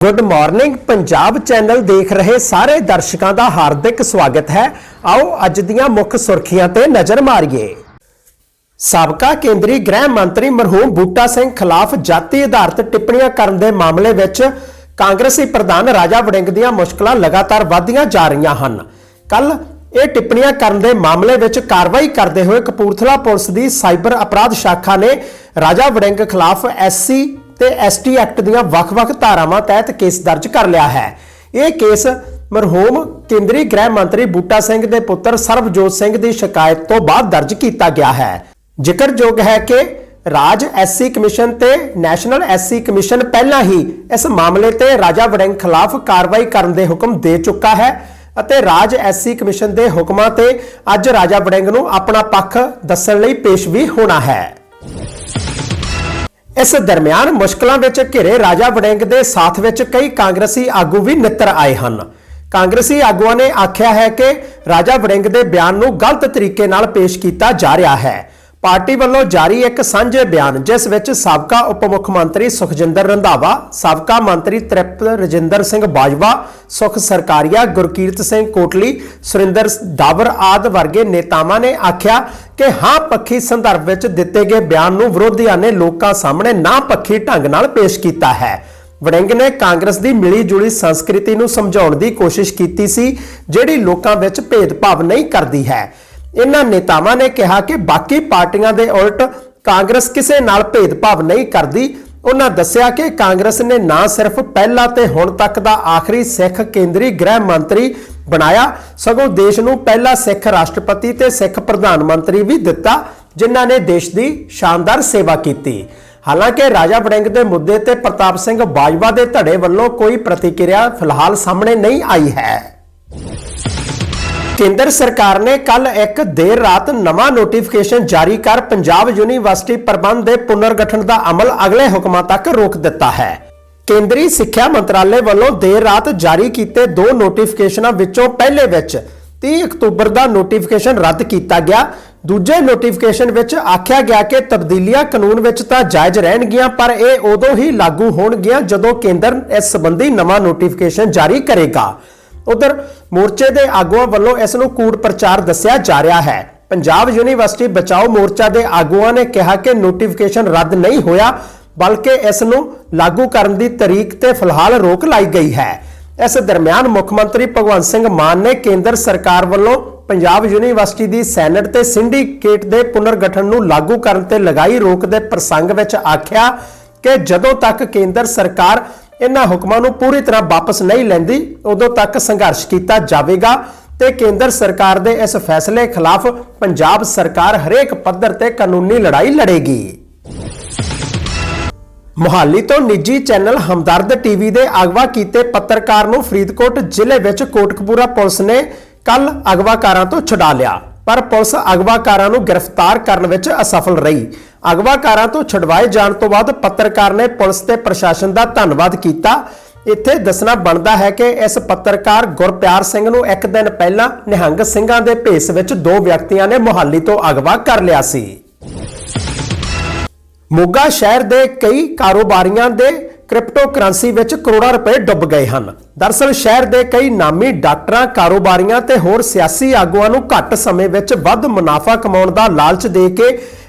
Good morning Punjab channel ਦੇਖ ਰਹੇ ਸਾਰੇ ਦਰਸ਼ਕਾਂ ਦਾ ਹਾਰਦਿਕ ਸਵਾਗਤ ਹੈ। ਆਓ ਅੱਜ ਦੀਆਂ ਮੁੱਖ ਸੁਰਖੀਆਂ ਤੇ ਨਜ਼ਰ ਮਾਰੀਏ। ਸਾਬਕਾ ਕੇਂਦਰੀ ਗ੍ਰਹਿ ਮੰਤਰੀ ਮਰਹੂਮ ਬੂਟਾ ਸਿੰਘ ਖਿਲਾਫ ਜਾਤੀ ਆਧਾਰਿਤ ਟਿੱਪਣੀਆਂ ਕਰਨ ਦੇ ਮਾਮਲੇ ਵਿੱਚ ਕਾਂਗਰਸੀ ਪ੍ਰਧਾਨ ਰਾਜਾ ਵੜਿੰਗ ਦੀਆਂ ਮੁਸ਼ਕਲਾਂ ਲਗਾਤਾਰ ਵਧਦੀਆਂ ਜਾ ਰਹੀਆਂ ਹਨ। ਕੱਲ ਇਹ ਟਿੱਪਣੀਆਂ ਕਰਨ ਦੇ ਮਾਮਲੇ ਵਿੱਚ ਕਾਰਵਾਈ ਕਰਦੇ ਹੋਏ ਕਪੂਰਥਲਾ ਪੁਲਿਸ ਦੀ ਸਾਈਬਰ ਅਪਰਾਧ ਸ਼ਾਖਾ ਨੇ ਰਾਜਾ ਵੜਿੰਗ ਖਿਲਾਫ ਐਸਸੀ ਤੇ ਐਸਟੀ ਐਕਟ ਦੀਆਂ ਵੱਖ-ਵੱਖ ਧਾਰਾਵਾਂ ਤਹਿਤ ਕੇਸ ਦਰਜ ਕਰ ਲਿਆ ਹੈ। ਇਹ ਕੇਸ ਮਰਹੂਮ ਕੇਂਦਰੀ ਗ੍ਰਹਿ ਮੰਤਰੀ ਬੂਟਾ ਸਿੰਘ ਦੇ ਪੁੱਤਰ ਸਰਬਜੋਤ ਸਿੰਘ ਦੀ ਸ਼ਿਕਾਇਤ ਤੋਂ ਬਾਅਦ ਦਰਜ ਕੀਤਾ ਗਿਆ ਹੈ। ਜ਼ਿਕਰਯੋਗ ਹੈ ਕਿ ਰਾਜ ਐਸਸੀ ਕਮਿਸ਼ਨ ਤੇ ਨੈਸ਼ਨਲ ਐਸਸੀ ਕਮਿਸ਼ਨ ਪਹਿਲਾਂ ਹੀ ਇਸ ਮਾਮਲੇ ਤੇ ਰਾਜਾ ਵੜਿੰਗ ਖਿਲਾਫ ਕਾਰਵਾਈ ਕਰਨ ਦੇ ਹੁਕਮ ਦੇ ਚੁੱਕਾ ਹੈ ਅਤੇ ਰਾਜ ਐਸਸੀ ਕਮਿਸ਼ਨ ਦੇ ਹੁਕਮਾਂ ਤੇ ਅੱਜ ਰਾਜਾ ਵੜਿੰਗ ਨੂੰ ਆਪਣਾ ਪੱਖ ਦੱਸਣ ਲਈ ਪੇਸ਼ ਵੀ ਹੋਣਾ ਹੈ। ਇਸ ਦਰਮਿਆਨ ਮੁਸ਼ਕਲਾਂ ਵਿੱਚ ਘਿਰੇ ਰਾਜਾ ਵੜਿੰਗ ਦੇ ਸਾਥ ਵਿੱਚ ਕਈ ਕਾਂਗਰਸੀ ਆਗੂ ਵੀ ਨਿੱਤਰ ਆਏ ਹਨ। ਕਾਂਗਰਸੀ ਆਗੂਆਂ ਨੇ ਆਖਿਆ ਹੈ ਕਿ ਰਾਜਾ ਵੜਿੰਗ ਦੇ ਬਿਆਨ ਨੂੰ ਗਲਤ ਤਰੀਕੇ ਨਾਲ ਪੇਸ਼ ਕੀਤਾ ਜਾ ਰਿਹਾ ਹੈ। ਪਾਰਟੀ ਵੱਲੋਂ ਜਾਰੀ ਇੱਕ ਸਾਂਝੇ ਬਿਆਨ, ਜਿਸ ਵਿੱਚ ਸਾਬਕਾ ਉਪ ਮੁੱਖ ਮੰਤਰੀ ਸੁਖਜਿੰਦਰ ਰੰਧਾਵਾ, ਸਾਬਕਾ ਮੰਤਰੀ ਤ੍ਰਿਪਤ ਰਜਿੰਦਰ ਸਿੰਘ ਬਾਜਵਾ, ਸੁਖ ਸਰਕਾਰੀਆ ਗੁਰਕੀਰਤ ਸਿੰਘ ਕੋਟਲੀ, ਸੁਰਿੰਦਰ ਦਾਵਰ ਆਦ ਵਰਗੇ ਨੇਤਾਵਾਂ ਨੇ ਆਖਿਆ ਕਿ ਹਾਂ, ਪੱਖੀ ਸੰਦਰਭ ਵਿੱਚ ਦਿੱਤੇ ਗਏ ਬਿਆਨ ਨੂੰ ਵਿਰੋਧੀਆਂ ਨੇ ਲੋਕਾਂ ਸਾਹਮਣੇ ਨਾ ਪੱਖੀ ਢੰਗ ਨਾਲ ਪੇਸ਼ ਕੀਤਾ ਹੈ। ਵੜਿੰਗ ਨੇ ਕਾਂਗਰਸ ਦੀ ਮਿਲੀ ਜੁਲੀ ਸੰਸਕ੍ਰਿਤੀ ਨੂੰ ਸਮਝਾਉਣ ਦੀ ਕੋਸ਼ਿਸ਼ ਕੀਤੀ ਸੀ, ਜਿਹੜੀ ਲੋਕਾਂ ਵਿੱਚ ਭੇਦਭਾਵ ਨਹੀਂ ਕਰਦੀ ਹੈ। ਇਹਨਾਂ ਨੇਤਾਵਾਂ ਨੇ ਕਿਹਾ ਕਿ ਬਾਕੀ ਪਾਰਟੀਆਂ ਦੇ ਉਲਟ ਕਾਂਗਰਸ ਕਿਸੇ ਨਾਲ ਭੇਦਭਾਵ ਨਹੀਂ ਕਰਦੀ। ਉਹਨਾਂ ਦੱਸਿਆ ਕਿ ਕਾਂਗਰਸ ਨੇ ਨਾ ਸਿਰਫ ਪਹਿਲਾ ਤੇ ਹੁਣ ਤੱਕ ਦਾ ਆਖਰੀ ਸਿੱਖ ਕੇਂਦਰੀ ਗ੍ਰਹਿ ਮੰਤਰੀ ਬਣਾਇਆ, ਸਗੋਂ ਦੇਸ਼ ਨੂੰ ਪਹਿਲਾ ਸਿੱਖ ਰਾਸ਼ਟਰਪਤੀ ਤੇ ਸਿੱਖ ਪ੍ਰਧਾਨ ਮੰਤਰੀ ਵੀ ਦਿੱਤਾ, ਜਿਨ੍ਹਾਂ ਨੇ ਦੇਸ਼ ਦੀ ਸ਼ਾਨਦਾਰ ਸੇਵਾ ਕੀਤੀ। ਹਾਲਾਂਕਿ ਰਾਜਾ ਵੜਿੰਗ ਦੇ ਮੁੱਦੇ ਤੇ ਪ੍ਰਤਾਪ ਸਿੰਘ ਬਾਜਵਾ ਦੇ ਧੜੇ ਵੱਲੋਂ ਕੋਈ ਪ੍ਰਤੀਕਿਰਿਆ ਫਿਲਹਾਲ ਸਾਹਮਣੇ ਨਹੀਂ ਆਈ ਹੈ। ਕੇਂਦਰ ਸਰਕਾਰ ਨੇ ਕੱਲ ਇੱਕ ਦੇਰ ਰਾਤ ਨਵਾਂ ਨੋਟੀਫਿਕੇਸ਼ਨ ਜਾਰੀ ਕਰ ਪੰਜਾਬ ਯੂਨੀਵਰਸਿਟੀ ਪ੍ਰਬੰਧ ਦੇ ਪੁਨਰਗਠਨ ਦਾ ਅਮਲ ਅਗਲੇ ਹੁਕਮਾਂ ਤੱਕ ਰੋਕ ਦਿੱਤਾ ਹੈ। ਕੇਂਦਰੀ ਸਿੱਖਿਆ ਮੰਤਰਾਲੇ ਵੱਲੋਂ ਦੇਰ ਰਾਤ ਜਾਰੀ ਕੀਤੇ ਦੋ ਨੋਟੀਫਿਕੇਸ਼ਨਾਂ ਵਿੱਚੋਂ ਪਹਿਲੇ ਵਿੱਚ 30 ਅਕਤੂਬਰ ਦਾ ਨੋਟੀਫਿਕੇਸ਼ਨ ਰੱਦ ਕੀਤਾ ਗਿਆ, ਦੂਜੇ ਨੋਟੀਫਿਕੇਸ਼ਨ ਵਿੱਚ ਆਖਿਆ ਗਿਆ ਕਿ ਤਬਦੀਲੀਆਂ ਕਾਨੂੰਨ ਵਿੱਚ ਤਾਂ ਜਾਇਜ਼ ਰਹਿਣਗੀਆਂ, ਪਰ ਇਹ ਉਦੋਂ ਹੀ ਲਾਗੂ ਹੋਣਗੀਆਂ ਜਦੋਂ ਕੇਂਦਰ ਇਸ ਸੰਬੰਧੀ ਨਵਾਂ ਨੋਟੀਫਿਕੇਸ਼ਨ ਜਾਰੀ ਕਰੇਗਾ। ਉਧਰ ਮੋਰਚੇ ਦੇ ਆਗੂਆਂ ਵੱਲੋਂ ਇਸ ਨੂੰ ਕੂੜ ਪ੍ਰਚਾਰ ਦੱਸਿਆ ਜਾ ਰਿਹਾ ਹੈ। ਪੰਜਾਬ ਯੂਨੀਵਰਸਿਟੀ ਬਚਾਓ ਮੋਰਚਾ ਦੇ ਆਗੂਆਂ ਨੇ ਕਿਹਾ ਕਿ ਨੋਟੀਫਿਕੇਸ਼ਨ ਰੱਦ ਨਹੀਂ ਹੋਇਆ, ਬਲਕਿ ਇਸ ਨੂੰ ਲਾਗੂ ਕਰਨ ਦੀ ਤਰੀਕ ਤੇ ਫਿਲਹਾਲ ਰੋਕ ਲਾਈ ਗਈ ਹੈ। ਇਸ ਦਰਮਿਆਨ ਮੁੱਖ ਮੰਤਰੀ ਭਗਵੰਤ ਸਿੰਘ ਮਾਨ ਨੇ ਕੇਂਦਰ ਸਰਕਾਰ ਵੱਲੋਂ ਪੰਜਾਬ ਯੂਨੀਵਰਸਿਟੀ ਦੀ ਸੈਨੇਟ ਤੇ ਸਿੰਡੀਕੇਟ ਦੇ ਪੁਨਰਗਠਨ ਨੂੰ ਲਾਗੂ ਕਰਨ ਤੇ ਲਗਾਈ ਰੋਕ ਦੇ ਪ੍ਰਸੰਗ ਵਿੱਚ ਆਖਿਆ ਕਿ ਜਦੋਂ ਤੱਕ ਕੇਂਦਰ ਸਰਕਾਰ ਇਹਨਾਂ ਹੁਕਮਾਂ ਨੂੰ ਪੂਰੀ ਤਰ੍ਹਾਂ ਵਾਪਸ ਨਹੀਂ ਲੈਂਦੀ, ਉਦੋਂ ਤੱਕ ਸੰਘਰਸ਼ ਕੀਤਾ ਜਾਵੇਗਾ ਤੇ ਕੇਂਦਰ ਸਰਕਾਰ ਦੇ ਇਸ ਫੈਸਲੇ ਖਿਲਾਫ ਪੰਜਾਬ ਸਰਕਾਰ ਹਰੇਕ ਪੱਧਰ ਤੇ ਕਾਨੂੰਨੀ ਲੜਾਈ ਲੜੇਗੀ। ਮੁਹਾਲੀ ਤੋਂ ਨਿੱਜੀ ਚੈਨਲ ਹਮਦਰਦ ਟੀਵੀ ਦੇ ਅਗਵਾ ਕੀਤੇ ਪੱਤਰਕਾਰ ਨੂੰ ਫਰੀਦਕੋਟ ਜ਼ਿਲ੍ਹੇ ਵਿੱਚ ਕੋਟਕਪੂਰਾ ਪੁਲਿਸ ਨੇ ਕੱਲ ਅਗਵਾਕਾਰਾਂ ਤੋਂ ਛੁਡਾ ਲਿਆ, ਪਰ ਪੁਲਿਸ ਅਗਵਾਕਾਰਾਂ ਨੂੰ ਗ੍ਰਿਫਤਾਰ ਕਰਨ ਵਿੱਚ ਅਸਫਲ ਰਹੀ। ਅਗਵਾਕਾਰਾਂ ਤੋਂ ਛਡਵਾਏ ਜਾਣ ਤੋਂ ਬਾਅਦ ਪੱਤਰਕਾਰ ਨੇ ਪੁਲਿਸ ਤੇ ਪ੍ਰਸ਼ਾਸਨ ਦਾ ਧੰਨਵਾਦ ਕੀਤਾ। ਇੱਥੇ ਦੱਸਣਾ ਬਣਦਾ ਹੈ ਕਿ ਇਸ ਪੱਤਰਕਾਰ ਗੁਰਪਿਆਰ ਸਿੰਘ ਨੂੰ ਇੱਕ ਦਿਨ ਪਹਿਲਾਂ ਨਿਹੰਗ ਸਿੰਘਾਂ ਦੇ ਭੇਸ ਵਿੱਚ ਦੋ ਵਿਅਕਤੀਆਂ ਨੇ ਮੁਹਾਲੀ ਤੋਂ ਅਗਵਾ ਕਰ ਲਿਆ ਸੀ। ਮੋਗਾ ਸ਼ਹਿਰ ਦੇ ਕਈ ਕਾਰੋਬਾਰੀਆਂ ਦੇ ਕ੍ਰਿਪਟੋ ਕਰੰਸੀ ਵਿੱਚ ਕਰੋੜਾਂ ਰੁਪਏ ਡੁੱਬ ਗਏ ਹਨ। ਦਰਸਲ ਸ਼ਹਿਰ ਦੇ ਕਈ ਨਾਮੀ ਡਾਕਟਰਾਂ, ਕਾਰੋਬਾਰੀਆਂ ਤੇ ਹੋਰ ਸਿਆਸੀ ਆਗੂਆਂ ਨੂੰ ਘੱਟ ਸਮੇਂ ਵਿੱਚ ਵੱਧ ਮੁਨਾਫਾ ਕਮਾਉਣ ਦਾ ਲਾਲਚ ਦੇ ਕੇ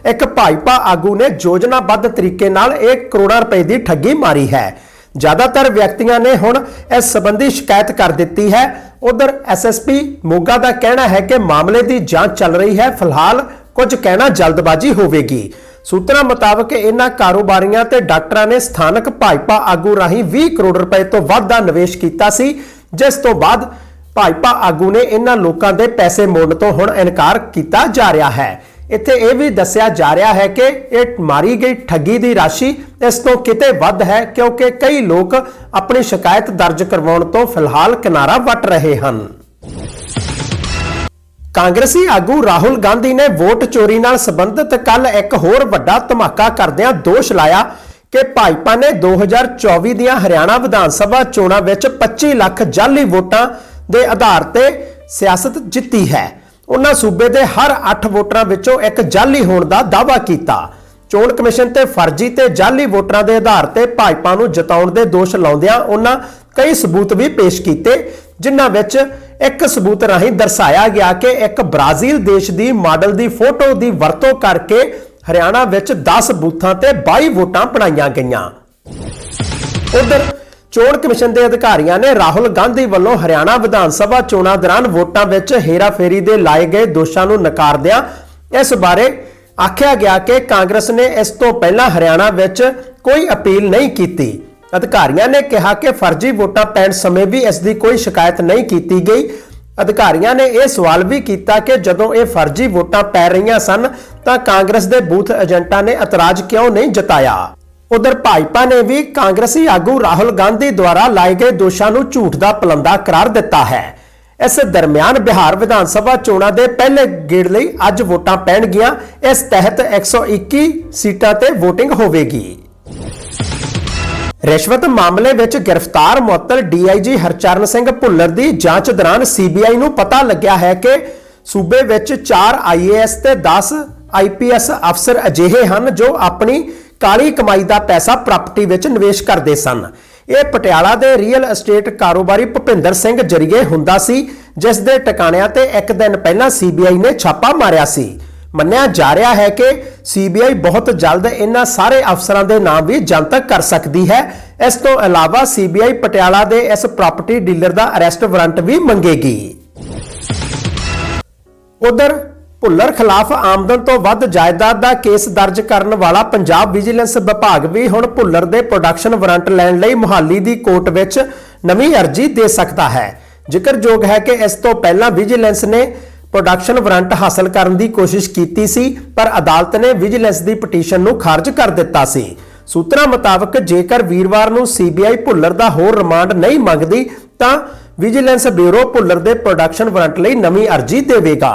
ਇੱਕ ਭਾਜਪਾ ਆਗੂ ਨੇ ਯੋਜਨਾਬੱਧ ਤਰੀਕੇ ਨਾਲ 1 ਕਰੋੜਾਂ ਰੁਪਏ ਦੀ ਠੱਗੀ ਮਾਰੀ ਹੈ। ਜ਼ਿਆਦਾਤਰ ਵਿਅਕਤੀਆਂ ਨੇ ਹੁਣ ਇਸ ਸੰਬੰਧੀ ਸ਼ਿਕਾਇਤ ਕਰ ਦਿੱਤੀ ਹੈ। ਉਧਰ ਐਸਐਸਪੀ ਮੋਗਾ ਦਾ ਕਹਿਣਾ ਹੈ ਕਿ ਮਾਮਲੇ ਦੀ ਜਾਂਚ ਚੱਲ ਰਹੀ ਹੈ। ਫਿਲਹਾਲ ਕੁਝ ਕਹਿਣਾ ਜਲਦਬਾਜ਼ੀ ਹੋਵੇਗੀ। ਸੂਤਰਾਂ ਮੁਤਾਬਕ ਇਹਨਾਂ ਕਾਰੋਬਾਰੀਆਂ ਤੇ ਡਾਕਟਰਾਂ ਨੇ ਸਥਾਨਕ ਭਾਜਪਾ ਆਗੂ ਰਾਹੀਂ 20 ਕਰੋੜ ਰੁਪਏ ਤੋਂ ਵੱਧ ਦਾ ਨਿਵੇਸ਼ ਕੀਤਾ ਸੀ, ਜਿਸ ਤੋਂ ਬਾਅਦ ਭਾਜਪਾ ਆਗੂ ਨੇ ਇਹਨਾਂ ਲੋਕਾਂ ਦੇ ਪੈਸੇ ਮੋੜਨ ਤੋਂ ਹੁਣ ਇਨਕਾਰ ਕੀਤਾ ਜਾ ਰਿਹਾ ਹੈ। ਇੱਥੇ ਇਹ ਵੀ ਦੱਸਿਆ ਜਾ ਰਿਹਾ ਹੈ ਕਿ ਇਹ ਮਾਰੀ ਗਈ ਠੱਗੀ ਦੀ ਰਾਸ਼ੀ ਇਸ ਤੋਂ ਕਿਤੇ ਵੱਧ ਹੈ, ਕਿਉਂਕਿ ਕਈ ਲੋਕ ਆਪਣੀ ਸ਼ਿਕਾਇਤ ਦਰਜ ਕਰਵਾਉਣ ਤੋਂ ਫਿਲਹਾਲ ਕਿਨਾਰਾ ਵੱਟ ਰਹੇ ਹਨ। ਕਾਂਗਰਸੀ ਆਗੂ ਰਾਹੁਲ ਗਾਂਧੀ ਨੇ ਵੋਟ ਚੋਰੀ ਨਾਲ ਸੰਬੰਧਿਤ ਕੱਲ ਇੱਕ ਹੋਰ ਵੱਡਾ ਧਮਾਕਾ ਕਰਦਿਆਂ ਦੋਸ਼ ਲਾਇਆ ਕਿ ਭਾਜਪਾ ਨੇ 2024 ਦੀਆਂ ਹਰਿਆਣਾ ਵਿਧਾਨ ਸਭਾ ਚੋਣਾਂ ਵਿੱਚ 25 ਲੱਖ ਜਾਲੀ ਵੋਟਾਂ ਦੇ ਆਧਾਰ ਤੇ ਸਿਆਸਤ ਜਿੱਤੀ ਹੈ। ਉਹਨਾਂ ਸੂਬੇ ਦੇ ਹਰ 8 ਵੋਟਰਾਂ ਵਿੱਚੋਂ ਇੱਕ ਜਾਲੀ ਹੋਣ ਦਾ ਦਾਅਵਾ ਕੀਤਾ। ਚੋਣ ਕਮਿਸ਼ਨ ਤੇ ਫਰਜ਼ੀ ਤੇ ਜਾਲੀ ਵੋਟਰਾਂ ਦੇ ਆਧਾਰ ਤੇ ਭਾਜਪਾ ਨੂੰ ਜਿਤਾਉਣ ਦੇ ਦੋਸ਼ ਲਾਉਂਦਿਆਂ ਉਹਨਾਂ ਕਈ ਸਬੂਤ ਵੀ ਪੇਸ਼ ਕੀਤੇ, ਜਿਨ੍ਹਾਂ ਵਿੱਚ ਇੱਕ ਸਬੂਤ ਰਾਹੀਂ ਦਰਸਾਇਆ ਗਿਆ ਕਿ ਇੱਕ ਬ੍ਰਾਜ਼ੀਲ ਦੇਸ਼ ਦੀ ਮਾਡਲ ਦੀ ਫੋਟੋ ਦੀ ਵਰਤੋਂ ਕਰਕੇ ਹਰਿਆਣਾ ਵਿੱਚ 10 ਬੂਥਾਂ ਤੇ 22 ਵੋਟਾਂ ਬਣਾਈਆਂ ਗਈਆਂ। ਉਧਰ ਚੋਣ ਕਮਿਸ਼ਨ ਦੇ ਅਧਿਕਾਰੀਆਂ ਨੇ ਰਾਹੁਲ ਗਾਂਧੀ ਵੱਲੋਂ ਹਰਿਆਣਾ ਵਿਧਾਨ ਸਭਾ ਚੋਣਾਂ ਦੌਰਾਨ ਵੋਟਾਂ ਵਿੱਚ ਹੇਰਾਫੇਰੀ ਦੇ ਲਾਏ ਗਏ ਦੋਸ਼ਾਂ ਨੂੰ ਨਕਾਰਦਿਆਂ ਇਸ ਬਾਰੇ ਆਖਿਆ ਗਿਆ ਕਿ ਕਾਂਗਰਸ ਨੇ ਇਸ ਤੋਂ ਪਹਿਲਾਂ ਹਰਿਆਣਾ ਵਿੱਚ ਕੋਈ ਅਪੀਲ ਨਹੀਂ ਕੀਤੀ। ਅਧਿਕਾਰੀਆਂ ਨੇ ਕਿਹਾ ਕਿ ਫਰਜ਼ੀ ਵੋਟਾਂ ਪੈਣ ਸਮੇਂ ਵੀ ਇਸ ਦੀ ਕੋਈ ਸ਼ਿਕਾਇਤ ਨਹੀਂ ਕੀਤੀ ਗਈ। ਅਧਿਕਾਰੀਆਂ ਨੇ ਇਹ ਸਵਾਲ ਵੀ ਕੀਤਾ ਕਿ ਜਦੋਂ ਇਹ ਫਰਜ਼ੀ ਵੋਟਾਂ ਪੈ ਰਹੀਆਂ ਸਨ, ਤਾਂ ਕਾਂਗਰਸ ਦੇ ਬੂਥ ਏਜੰਟਾਂ ਨੇ ਇਤਰਾਜ਼ ਕਿਉਂ ਨਹੀਂ ਜਤਾਇਆ? ਉਧਰ ਭਾਜਪਾ ਨੇ ਵੀ ਕਾਂਗਰਸੀ ਆਗੂ ਰਾਹੁਲ ਗਾਂਧੀ ਦੁਆਰਾ ਲਾਏ ਗਏ ਦੋਸ਼ਾਂ ਨੂੰ ਝੂਠ ਦਾ ਪਲੰਦਾ ਕਰਾਰ ਦਿੱਤਾ ਹੈ। ਇਸ ਦਰਮਿਆਨ ਬਿਹਾਰ ਵਿਧਾਨ ਸਭਾ ਚੋਣਾਂ ਦੇ ਪਹਿਲੇ ਗੇੜ ਲਈ ਅੱਜ ਵੋਟਾਂ ਪੈਣਗੀਆਂ। ਇਸ ਤਹਿਤ 121 ਸੀਟਾਂ ਤੇ VOTING ਹੋਵੇਗੀ। ਰਿਸ਼ਵਤ ਮਾਮਲੇ ਵਿੱਚ ਗ੍ਰਿਫਤਾਰ ਮੁਅੱਤਲ ਡੀਆਈਜੀ ਹਰਚਰਨ ਸਿੰਘ ਭੁੱਲਰ ਦੀ ਜਾਂਚ ਦੌਰਾਨ ਸੀਬੀਆਈ ਨੂੰ ਪਤਾ ਲੱਗਿਆ ਹੈ ਕਿ ਸੂਬੇ ਵਿੱਚ 4 ਆਈਏਐਸ ਤੇ 10 ਆਈਪੀਐਸ ਅਫਸਰ ਅਜਿਹੇ ਹਨ ਜੋ ਆਪਣੀ ਕਾਲੀ ਕਮਾਈ ਦਾ ਪੈਸਾ ਪ੍ਰਾਪਰਟੀ ਵਿੱਚ ਨਿਵੇਸ਼ ਕਰਦੇ ਸਨ। ਇਹ ਪਟਿਆਲਾ ਦੇ ਰੀਅਲ ਅਸਟੇਟ ਕਾਰੋਬਾਰੀ ਭੁਪਿੰਦਰ ਸਿੰਘ ਜਰੀਏ ਹੁੰਦਾ ਸੀ, ਜਿਸ ਦੇ ਟਿਕਾਣਿਆਂ ਤੇ ਇੱਕ ਦਿਨ ਪਹਿਲਾਂ ਸੀਬੀਆਈ ਨੇ ਛਾਪਾ ਮਾਰਿਆ ਸੀ। ਮੰਨਿਆ ਜਾ ਰਿਹਾ ਹੈ ਕਿ ਸੀਬੀਆਈ ਬਹੁਤ ਜਲਦ ਇਹਨਾਂ ਸਾਰੇ ਅਫਸਰਾਂ ਦੇ ਨਾਮ ਵੀ ਜਨਤਕ ਕਰ ਸਕਦੀ ਹੈ। ਇਸ ਤੋਂ ਇਲਾਵਾ ਸੀਬੀਆਈ ਪਟਿਆਲਾ ਦੇ ਇਸ ਪ੍ਰਾਪਰਟੀ ਡੀਲਰ ਦਾ ਅਰੈਸਟ ਵਾਰੰਟ ਵੀ ਮੰਗੇਗੀ। ਉਧਰ ਭੁੱਲਰ ਖਿਲਾਫ ਆਮਦਨ ਤੋਂ ਵੱਧ ਜਾਇਦਾਦ ਦਾ ਕੇਸ ਦਰਜ ਕਰਨ ਵਾਲਾ ਪੰਜਾਬ ਵਿਜੀਲੈਂਸ ਵਿਭਾਗ ਵੀ ਹੁਣ ਭੁੱਲਰ ਦੇ ਪ੍ਰੋਡਕਸ਼ਨ ਵਾਰੰਟ ਲੈਣ ਲਈ ਮੁਹਾਲੀ ਦੀ ਕੋਰਟ ਵਿੱਚ ਨਵੀਂ ਅਰਜ਼ੀ ਦੇ ਸਕਦਾ ਹੈ। ਜ਼ਿਕਰਯੋਗ ਹੈ ਕਿ ਇਸ ਤੋਂ ਪਹਿਲਾਂ ਵਿਜੀਲੈਂਸ ਨੇ ਪ੍ਰੋਡਕਸ਼ਨ ਵਾਰੰਟ ਹਾਸਲ ਕਰਨ ਦੀ ਕੋਸ਼ਿਸ਼ ਕੀਤੀ ਸੀ, ਪਰ ਅਦਾਲਤ ਨੇ ਵਿਜੀਲੈਂਸ ਦੀ ਪਟੀਸ਼ਨ ਨੂੰ ਖਾਰਜ ਕਰ ਦਿੱਤਾ ਸੀ। ਸੂਤਰਾਂ ਮੁਤਾਬਕ, ਜੇਕਰ ਵੀਰਵਾਰ ਨੂੰ ਸੀਬੀਆਈ ਭੁੱਲਰ ਦਾ ਹੋਰ ਰਿਮਾਂਡ ਨਹੀਂ ਮੰਗਦੀ, ਤਾਂ ਵਿਜੀਲੈਂਸ ਬਿਊਰੋ ਭੁੱਲਰ ਦੇ ਪ੍ਰੋਡਕਸ਼ਨ ਵਾਰੰਟ ਲਈ ਨਵੀਂ ਅਰਜ਼ੀ ਦੇਵੇਗਾ।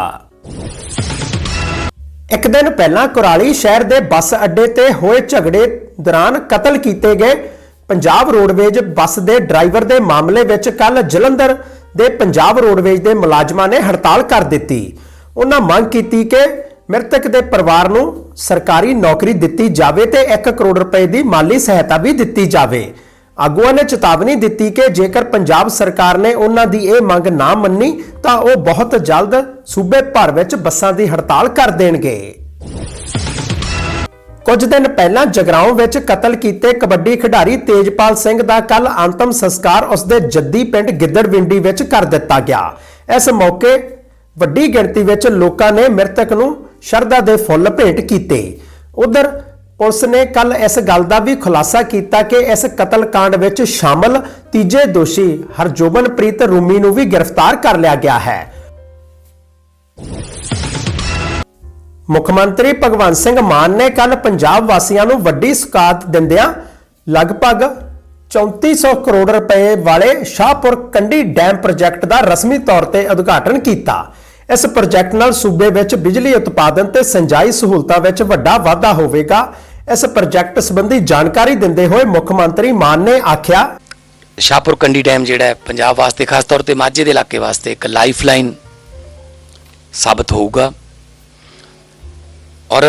ਇੱਕ ਦਿਨ ਪਹਿਲਾਂ ਕੁਰਾਲੀ ਸ਼ਹਿਰ ਦੇ ਬੱਸ ਅੱਡੇ ਤੇ ਹੋਏ ਝਗੜੇ ਦੌਰਾਨ ਕਤਲ ਕੀਤੇ ਗਏ। ਪੰਜਾਬ ਰੋਡਵੇਜ ਬੱਸ ਦੇ ਡਰਾਈਵਰ ਦੇ ਮਾਮਲੇ ਵਿੱਚ ਕੱਲ ਜਲੰਧਰ ਦੇ ਪੰਜਾਬ ਰੋਡਵੇਜ ਦੇ ਮੁਲਾਜ਼ਮਾਂ ਨੇ ਹੜਤਾਲ ਕਰ ਦਿੱਤੀ। ਉਹਨਾਂ ਮੰਗ ਕੀਤੀ ਕਿ ਮ੍ਰਿਤਕ ਦੇ ਪਰਿਵਾਰ ਨੂੰ ਸਰਕਾਰੀ ਨੌਕਰੀ ਦਿੱਤੀ ਜਾਵੇ ਤੇ 1 ਕਰੋੜ ਰੁਪਏ ਦੀ ਮਾਲੀ ਸਹਾਇਤਾ ਵੀ ਦਿੱਤੀ ਜਾਵੇ। ਆਗੂਆਂ ਨੇ ਚੇਤਾਵਨੀ ਦਿੱਤੀ ਕਿ ਜੇਕਰ ਪੰਜਾਬ ਸਰਕਾਰ ਨੇ ਉਹਨਾਂ ਦੀ ਇਹ ਮੰਗ ਨਾ ਮੰਨੀ, ਤਾਂ ਉਹ ਬਹੁਤ ਜਲਦ ਸੂਬੇ ਭਰ ਵਿੱਚ ਬੱਸਾਂ ਦੀ ਹੜਤਾਲ ਕਰ ਦੇਣਗੇ। ਕੁਝ ਦਿਨ ਪਹਿਲਾਂ ਜਗਰਾਉਂ ਵਿੱਚ ਕਤਲ ਕੀਤੇ ਕਬੱਡੀ ਖਿਡਾਰੀ ਤੇਜਪਾਲ ਸਿੰਘ ਦਾ ਕੱਲ ਅੰਤਮ ਸੰਸਕਾਰ ਉਸਦੇ ਜੱਦੀ ਪਿੰਡ ਗਿੱਦੜਵਿੰਡੀ ਵਿੱਚ ਕਰ ਦਿੱਤਾ ਗਿਆ। ਇਸ ਮੌਕੇ ਵੱਡੀ ਗਿਣਤੀ ਵਿੱਚ ਲੋਕਾਂ ਨੇ ਮ੍ਰਿਤਕ ਨੂੰ ਸ਼ਰਧਾ ਦੇ ਫੁੱਲ ਭੇਟ ਕੀਤੇ। ਉਧਰ ਪੁਲਿਸ ਨੇ ਕੱਲ ਇਸ ਗੱਲ ਦਾ ਵੀ ਖੁਲਾਸਾ ਕੀਤਾ ਕਿ ਇਸ ਕਤਲकांड ਵਿੱਚ ਸ਼ਾਮਲ ਤੀਜੇ ਦੋਸ਼ੀ ਹਰਜੋਬਨਪ੍ਰੀਤ ਰੂਮੀ ਨੂੰ ਵੀ ਗ੍ਰਿਫਤਾਰ ਕਰ ਲਿਆ ਗਿਆ ਹੈ। ਮੁੱਖ ਮੰਤਰੀ ਭਗਵੰਤ ਸਿੰਘ ਮਾਨ ਨੇ ਕੱਲ ਪੰਜਾਬ ਵਾਸੀਆਂ ਨੂੰ ਵੱਡੀ ਸੁਕਾਤ ਦਿੰਦਿਆਂ ਲਗਭਗ 3400 ਕਰੋੜ ਰੁਪਏ ਵਾਲੇ ਸ਼ਾਹਪੁਰ ਕੰਢੀ ਡੈਮ ਪ੍ਰੋਜੈਕਟ ਦਾ ਰਸਮੀ ਤੌਰ ਤੇ ਉਦਘਾਟਨ ਕੀਤਾ। ਇਸ ਪ੍ਰੋਜੈਕਟ ਨਾਲ ਸੂਬੇ ਵਿੱਚ ਬਿਜਲੀ ਉਤਪਾਦਨ ਤੇ ਸਿੰਜਾਈ ਸਹੂਲਤਾਂ ਵਿੱਚ ਵੱਡਾ ਵਾਧਾ ਹੋਵੇਗਾ। ਇਸ ਪ੍ਰੋਜੈਕਟ ਸੰਬੰਧੀ ਜਾਣਕਾਰੀ ਦਿੰਦੇ ਹੋਏ ਮੁੱਖ ਮੰਤਰੀ ਮਾਨ ਨੇ ਆਖਿਆ, ਸ਼ਾਹਪੁਰ ਕੰਡੀ ਡੈਮ ਜਿਹੜਾ ਹੈ, ਪੰਜਾਬ ਵਾਸਤੇ ਖਾਸ ਤੌਰ ਤੇ ਮਾਝੇ ਦੇ ਇਲਾਕੇ ਵਾਸਤੇ ਇੱਕ ਲਾਈਫਲਾਈਨ ਸਾਬਤ ਹੋਊਗਾ। ਔਰ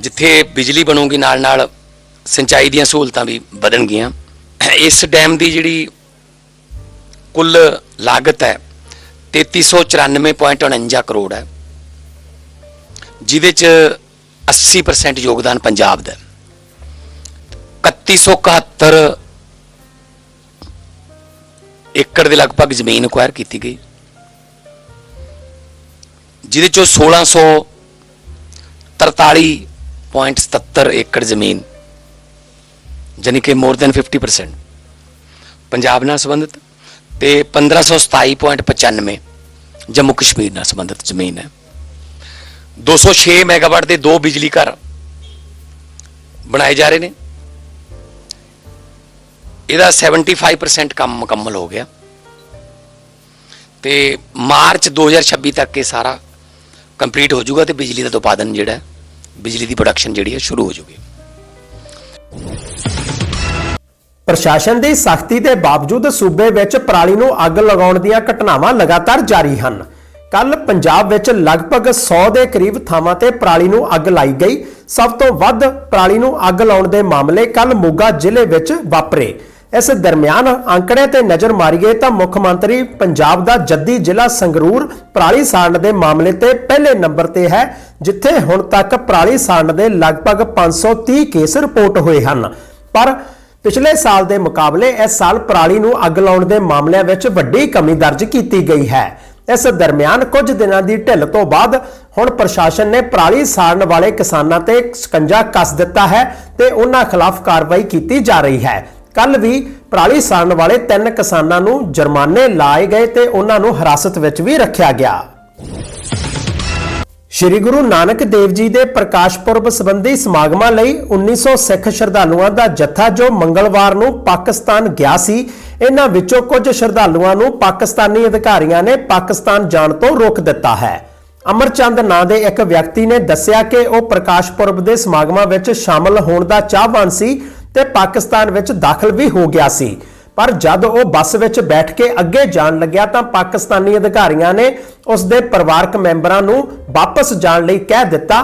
ਜਿੱਥੇ ਬਿਜਲੀ ਬਣੂਗੀ ਨਾਲ ਨਾਲ ਸਿੰਚਾਈ ਦੀਆਂ ਸਹੂਲਤਾਂ ਵੀ ਵਧਣਗੀਆਂ। ਇਸ ਡੈਮ ਦੀ ਜਿਹੜੀ ਕੁੱਲ ਲਾਗਤ ਹੈ 3394.49 ਕਰੋੜ ਹੈ, ਜਿਹਦੇ ਚ 80% ਯੋਗਦਾਨ ਪੰਜਾਬ ਦਾ ਹੈ। 3171 ਏਕੜ ਦੇ ਲਗਭਗ ਜ਼ਮੀਨ ਅਕਵਾਇਰ ਕੀਤੀ ਗਈ, ਜਿਹਦੇ ਚੋਂ 1643.77 ਏਕੜ ਜ਼ਮੀਨ ਜਾਨੀ ਕਿ ਮੋਰ ਦੈਨ 50% ਪੰਜਾਬ ਨਾਲ ਸੰਬੰਧਿਤ ਤੇ 1527.95 ਜੰਮੂ ਕਸ਼ਮੀਰ ਨਾਲ ਸੰਬੰਧਿਤ ਜ਼ਮੀਨ ਹੈ। 206 ਮੈਗਾਵਾਟ ਦੇ ਦੋ ਬਿਜਲੀ ਘਰ ਬਣਾਏ ਜਾ ਰਹੇ ਨੇ। ਇਹਦਾ 75% ਕੰਮ ਮੁਕੰਮਲ ਹੋ ਗਿਆ। ਤੇ ਮਾਰਚ 2026 ਤੱਕ ਇਹ ਸਾਰਾ ਕੰਪਲੀਟ ਹੋ ਜਾਊਗਾ ਤੇ ਬਿਜਲੀ ਦਾ ਉਤਪਾਦਨ ਜਿਹੜਾ ਬਿਜਲੀ ਦੀ ਪ੍ਰੋਡਕਸ਼ਨ ਜਿਹੜੀ ਹੈ ਸ਼ੁਰੂ ਹੋ ਜਾਊਗੀ ਪ੍ਰਸ਼ਾਸਨ ਦੀ ਸਖਤੀ ਦੇ ਬਾਵਜੂਦ ਸੂਬੇ ਵਿੱਚ ਪਰਾਲੀ ਨੂੰ ਅੱਗ ਲਗਾਉਣ ਦੀਆਂ ਘਟਨਾਵਾਂ ਲਗਾਤਾਰ ਜਾਰੀ ਹਨ। ਕੱਲ ਪੰਜਾਬ ਵਿੱਚ ਲਗਭਗ 100 ਦੇ ਕਰੀਬ ਥਾਵਾਂ ਤੇ ਪਰਾਲੀ ਨੂੰ ਅੱਗ ਲਾਈ ਗਈ। ਸਭ ਤੋਂ ਵੱਧ ਪਰਾਲੀ ਨੂੰ ਅੱਗ ਲਾਉਣ ਦੇ ਮਾਮਲੇ ਕੱਲ ਮੋਗਾ ਜ਼ਿਲ੍ਹੇ ਵਿੱਚ ਵਾਪਰੇ। ਇਸ ਦਰਮਿਆਨ ਅੰਕੜੇ ਤੇ ਨਜ਼ਰ ਮਾਰੀਏ ਤਾਂ ਮੁੱਖ ਮੰਤਰੀ ਪੰਜਾਬ ਦਾ ਜੱਦੀ ਜ਼ਿਲ੍ਹਾ ਸੰਗਰੂਰ ਪਰਾਲੀ ਸਾੜਨ ਦੇ ਮਾਮਲੇ ਤੇ ਪਹਿਲੇ ਨੰਬਰ ਤੇ ਹੈ। ਜਿੱਥੇ ਹੁਣ ਤੱਕ ਪਰਾਲੀ ਸਾੜਨ ਦੇ ਲਗਭਗ 530 ਕੇਸ ਰਿਪੋਰਟ ਹੋਏ ਹਨ। ਪਰ ਪਿਛਲੇ ਸਾਲ ਦੇ ਮੁਕਾਬਲੇ ਇਸ ਸਾਲ ਪਰਾਲੀ ਨੂੰ ਅੱਗ ਲਾਉਣ ਦੇ ਮਾਮਲਿਆਂ ਵਿੱਚ ਵੱਡੀ ਕਮੀ ਦਰਜ ਕੀਤੀ ਗਈ ਹੈ। ਇਸ ਦਰਮਿਆਨ ਕੁਝ ਦਿਨਾਂ ਦੀ ਢਿੱਲ ਤੋਂ ਬਾਅਦ ਹੁਣ ਪ੍ਰਸ਼ਾਸਨ ਨੇ ਪਰਾਲੀ ਸਾੜਨ ਵਾਲੇ ਕਿਸਾਨਾਂ ਤੇ ਸਕੰਜਾ ਕੱਸ ਦਿੱਤਾ ਹੈ ਤੇ ਉਹਨਾਂ ਖਿਲਾਫ ਕਾਰਵਾਈ ਕੀਤੀ ਜਾ ਰਹੀ ਹੈ। ਕੱਲ ਵੀ ਪਰਾਲੀ ਸਾੜਨ ਵਾਲੇ ਤਿੰਨ ਕਿਸਾਨਾਂ ਨੂੰ ਜੁਰਮਾਨੇ ਲਾਏ ਗਏ ਤੇ ਉਹਨਾਂ ਨੂੰ ਹਿਰਾਸਤ ਵਿੱਚ ਵੀ ਰੱਖਿਆ ਗਿਆ। ਸ਼੍ਰੀ ਗੁਰੂ ਨਾਨਕ ਦੇਵ ਜੀ ਦੇ ਪ੍ਰਕਾਸ਼ ਪੁਰਬ ਸੰਬੰਧੀ ਸਮਾਗਮਾਂ ਲਈ 1900 ਸਿੱਖ ਸ਼ਰਧਾਲੂਆਂ ਦਾ ਜੱਥਾ ਜੋ ਮੰਗਲਵਾਰ ਨੂੰ ਪਾਕਿਸਤਾਨ ਗਿਆ ਸੀ, ਇਹਨਾਂ ਵਿੱਚੋਂ ਕੁਝ ਸ਼ਰਧਾਲੂਆਂ ਨੂੰ ਪਾਕਿਸਤਾਨੀ ਅਧਿਕਾਰੀਆਂ ਨੇ ਪਾਕਿਸਤਾਨ ਜਾਣ ਤੋਂ ਰੋਕ ਦਿੱਤਾ ਹੈ। ਅਮਰਚੰਦ ਨਾਂ ਦੇ ਇੱਕ ਵਿਅਕਤੀ ਨੇ ਦੱਸਿਆ ਕਿ ਉਹ ਪ੍ਰਕਾਸ਼ ਪੁਰਬ ਦੇ ਸਮਾਗਮਾਂ ਵਿੱਚ ਸ਼ਾਮਲ ਹੋਣ ਦਾ ਚਾਹਵਾਨ ਸੀ ਤੇ ਪਾਕਿਸਤਾਨ ਵਿੱਚ ਦਾਖਲ ਵੀ ਹੋ ਗਿਆ ਸੀ। ਪਰ ਜਦ ਉਹ ਬੱਸ ਵਿੱਚ ਬੈਠ ਕੇ ਅੱਗੇ ਜਾਣ ਲੱਗਿਆ ਤਾਂ ਪਾਕਿਸਤਾਨੀ ਅਧਿਕਾਰੀਆਂ ਨੇ ਉਸ ਦੇ ਪਰਿਵਾਰਕ ਮੈਂਬਰਾਂ ਨੂੰ ਵਾਪਸ ਜਾਣ ਲਈ ਕਹਿ ਦਿੱਤਾ,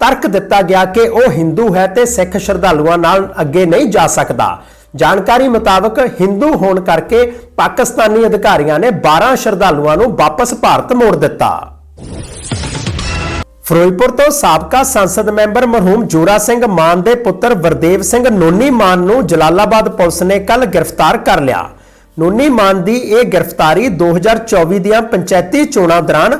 ਤਰਕ ਦਿੱਤਾ ਗਿਆ ਕਿ ਉਹ ਹਿੰਦੂ ਹੈ ਤੇ ਸਿੱਖ ਸ਼ਰਧਾਲੂਆਂ ਨਾਲ ਅੱਗੇ ਨਹੀਂ ਜਾ ਸਕਦਾ। ਜਾਣਕਾਰੀ ਮੁਤਾਬਕ ਹਿੰਦੂ ਹੋਣ ਕਰਕੇ ਪਾਕਿਸਤਾਨੀ ਅਧਿਕਾਰੀਆਂ ਨੇ 12 ਸ਼ਰਧਾਲੂਆਂ ਨੂੰ ਵਾਪਸ ਭਾਰਤ ਮੋੜ ਦਿੱਤਾ। ਫਿਰੋਜ਼ਪੁਰ ਤੋਂ ਸਾਬਕਾ ਸੰਸਦ ਮੈਂਬਰ ਮਰਹੂਮ ਜੋਰਾ ਸਿੰਘ ਮਾਨ ਦੇ ਪੁੱਤਰ ਵਰਦੇਵ ਸਿੰਘ ਨੋਨੀ ਮਾਨ ਨੂੰ ਜਲਾਲਾਬਾਦ ਪੁਲਿਸ ਨੇ ਕੱਲ ਗ੍ਰਿਫਤਾਰ ਕਰ ਲਿਆ। ਨੋਨੀ ਮਾਨ ਦੀ ਇਹ ਗ੍ਰਿਫਤਾਰੀ 2024 ਦੀਆਂ ਪੰਚਾਇਤੀ ਚੋਣਾਂ ਦੌਰਾਨ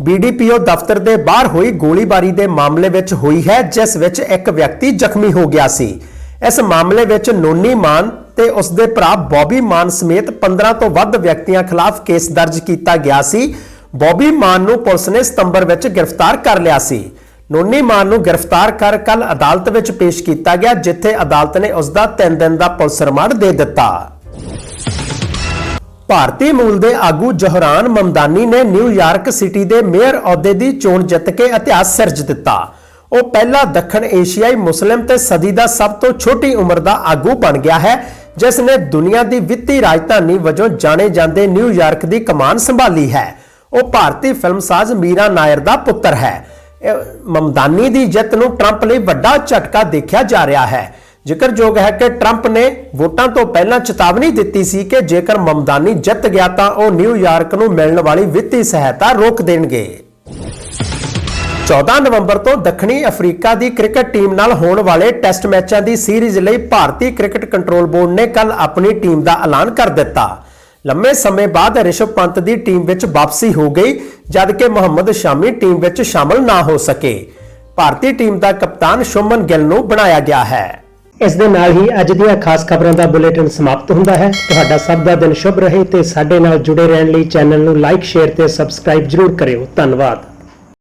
ਬੀਡੀਪੀਓ ਦਫ਼ਤਰ ਦੇ ਬਾਹਰ ਹੋਈ ਗੋਲੀਬਾਰੀ ਦੇ ਮਾਮਲੇ ਵਿੱਚ ਹੋਈ ਹੈ, ਜਿਸ ਵਿੱਚ ਇੱਕ ਵਿਅਕਤੀ ਜ਼ਖਮੀ ਹੋ ਗਿਆ ਸੀ। ਇਸ ਮਾਮਲੇ ਵਿੱਚ ਨੋਨੀ ਮਾਨ ਤੇ ਉਸ ਦੇ ਭਰਾ ਬੌਬੀ ਮਾਨ ਸਮੇਤ 15 ਤੋਂ ਵੱਧ ਵਿਅਕਤੀਆਂ ਖਿਲਾਫ ਕੇਸ ਦਰਜ ਕੀਤਾ ਗਿਆ ਸੀ। ਬੌਬੀ ਮਾਨ ਨੂੰ ਪੁਲਿਸ ਨੇ ਸਤੰਬਰ ਵਿੱਚ ਗ੍ਰਿਫਤਾਰ ਕਰ ਲਿਆ ਸੀ। ਨੋਨੀ ਮਾਨ ਨੂੰ ਗ੍ਰਿਫਤਾਰ ਕਰ ਕੱਲ ਅਦਾਲਤ ਵਿੱਚ ਪੇਸ਼ ਕੀਤਾ ਗਿਆ, ਜਿੱਥੇ ਅਦਾਲਤ ਨੇ ਉਸ ਦਾ 3 ਦਿਨ ਦਾ ਪੁਲਿਸ ਰਿਮਾਂਡ ਦੇ ਦਿੱਤਾ। ਭਾਰਤੀ ਮੂਲ ਦੇ ਆਗੂ ਜੋਹਰਾਨ ਮਮਦਾਨੀ ਨੇ ਨਿਊਯਾਰਕ ਸਿਟੀ ਦੇ ਮੇਅਰ ਅਹੁਦੇ ਦੀ ਚੋਣ ਜਿੱਤ ਕੇ ਇਤਿਹਾਸ ਸਿਰਜ ਦਿੱਤਾ। ਉਹ ਪਹਿਲਾ ਦੱਖਣ ਏਸ਼ੀਆਈ ਮੁਸਲਿਮ ਤੇ ਸਦੀ ਦਾ ਸਭ ਤੋਂ ਛੋਟੀ ਉਮਰ ਦਾ ਆਗੂ ਬਣ ਗਿਆ ਹੈ, ਜਿਸ ਨੇ ਦੁਨੀਆ ਦੀ ਵਿੱਤੀ ਰਾਜਧਾਨੀ ਵਜੋਂ ਜਾਣੇ ਜਾਂਦੇ ਨਿਊਯਾਰਕ ਦੀ ਕਮਾਨ ਸੰਭਾਲੀ ਹੈ। ਉਹ ਭਾਰਤੀ ਫਿਲਮਸਾਜ਼ ਮੀਰਾ ਨਾਇਰ ਦਾ ਪੁੱਤਰ ਹੈ। ਮਮਦਾਨੀ ਦੀ ਜਿੱਤ ਨੂੰ ਟਰੰਪ ਲਈ ਵੱਡਾ ਝਟਕਾ ਦੇਖਿਆ ਜਾ ਰਿਹਾ ਹੈ। ਜ਼ਿਕਰਯੋਗ ਹੈ ਕਿ ਟਰੰਪ ਨੇ ਵੋਟਾਂ ਤੋਂ ਪਹਿਲਾਂ ਚੇਤਾਵਨੀ ਦਿੱਤੀ ਸੀ ਕਿ ਜੇਕਰ ਮਮਦਾਨੀ ਜਿੱਤ ਗਿਆ ਤਾਂ ਉਹ ਨਿਊਯਾਰਕ ਨੂੰ ਮਿਲਣ ਵਾਲੀ ਵਿੱਤੀ ਸਹਾਇਤਾ ਰੋਕ ਦੇਣਗੇ। 14 ਨਵੰਬਰ ਤੋਂ ਦੱਖਣੀ ਅਫਰੀਕਾ ਦੀ ਕ੍ਰਿਕਟ ਟੀਮ ਨਾਲ ਹੋਣ ਵਾਲੇ ਟੈਸਟ ਮੈਚਾਂ ਦੀ ਸੀਰੀਜ਼ ਲਈ ਭਾਰਤੀ ਕ੍ਰਿਕਟ ਕੰਟਰੋਲ ਬੋਰਡ ਨੇ ਕੱਲ ਆਪਣੀ ਟੀਮ ਦਾ ਐਲਾਨ ਕਰ ਦਿੱਤਾ। ਲੰਮੇ ਸਮੇਂ ਬਾਅਦ ਰਿਸ਼ਵ ਪੰਤ ਦੀ ਟੀਮ ਵਿੱਚ ਵਾਪਸੀ ਹੋ ਗਈ ਜਦਕਿ ਮੁਹੰਮਦ ਸ਼ਾਮੀ ਟੀਮ ਵਿੱਚ ਸ਼ਾਮਲ ਨਾ ਹੋ ਸਕੇ। ਭਾਰਤੀ ਟੀਮ ਦਾ ਕਪਤਾਨ ਸ਼ੁਮਨ ਗਿੱਲ ਨੂੰ ਬਣਾਇਆ ਗਿਆ ਹੈ। ਇਸ ਦੇ ਨਾਲ ਹੀ ਅੱਜ ਦੀਆਂ ਖਾਸ ਖਬਰਾਂ ਦਾ ਬੁਲੇਟਿਨ ਸਮਾਪਤ ਹੁੰਦਾ ਹੈ। ਤੁਹਾਡਾ ਸਭ ਦਾ ਦਿਨ ਸ਼ੁਭ ਰਹੇ ਤੇ ਸਾਡੇ ਨਾਲ ਜੁੜੇ ਰਹਿਣ ਲਈ ਚੈਨਲ ਨੂੰ ਲਾਈਕ, ਸ਼ੇਅਰ ਤੇ ਸਬਸਕ੍ਰਾਈਬ ਜਰੂਰ ਕਰਿਓ। ਧੰਨਵਾਦ।